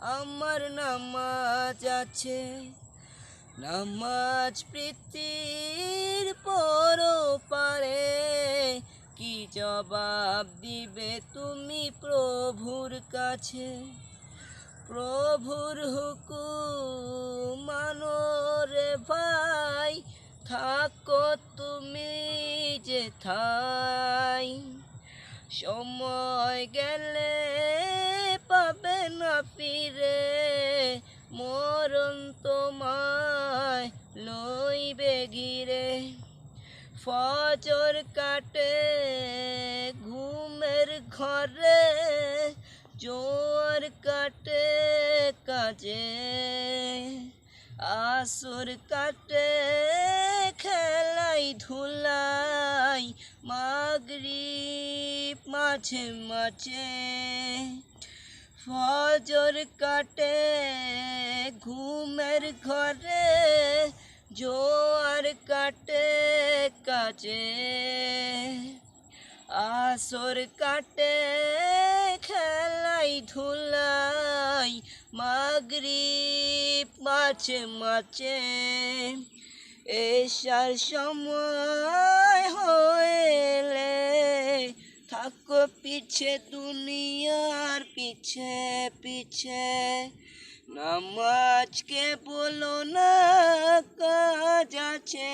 আমার নামাজ আছে। নামাজ প্রীতির পর পারে কি জবাব দিবে তুমি প্রভুর কাছে? প্রভুর হুকুম মানো রে ভাই, থাকো তুমি যে থাই সময় গেলে ফজর কাটে, ঘুমের ঘরে জোর কাটে কাজে, আসর কাটে, খেলাই ধুলাই, মাগরিব মাঝে মাঝে। ফজর কাটে, ঘুমের ঘরে জোয়ার কাটে কাজে, আসর কাটে খেলাই ধুলাই, মাগরিব মাঝে মাছে এসার সময় হইলে থাকো পিছে, দুনিয়ার পিছে পিছে। নামাজকে বলো না কাজ আছে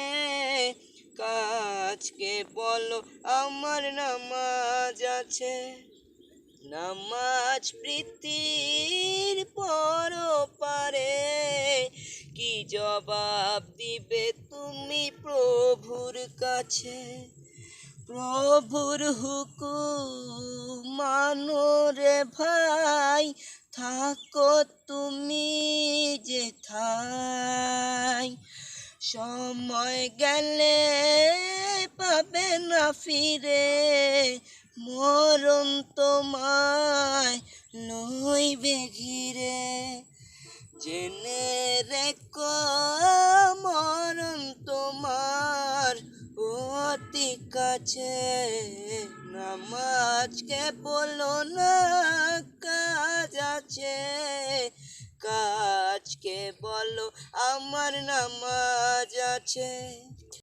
কাজকে বলো, আমার নামাজ আছে। নামাজ প্রীতির পর পারে কি জবাব দিবে তুমি প্রভুর কাছে? প্রভুর হুকুম মানো রে ভাই, থাকো তুমি যে থাই সময় গেলে পাবে না ফিরে, মরণ তোমায় লইবে ঘিরে। জেনে রেখো মরণ তোমার অতি কাছে নামাজকে বলো না কাজ আছে বলো আমার নামাজ আছে।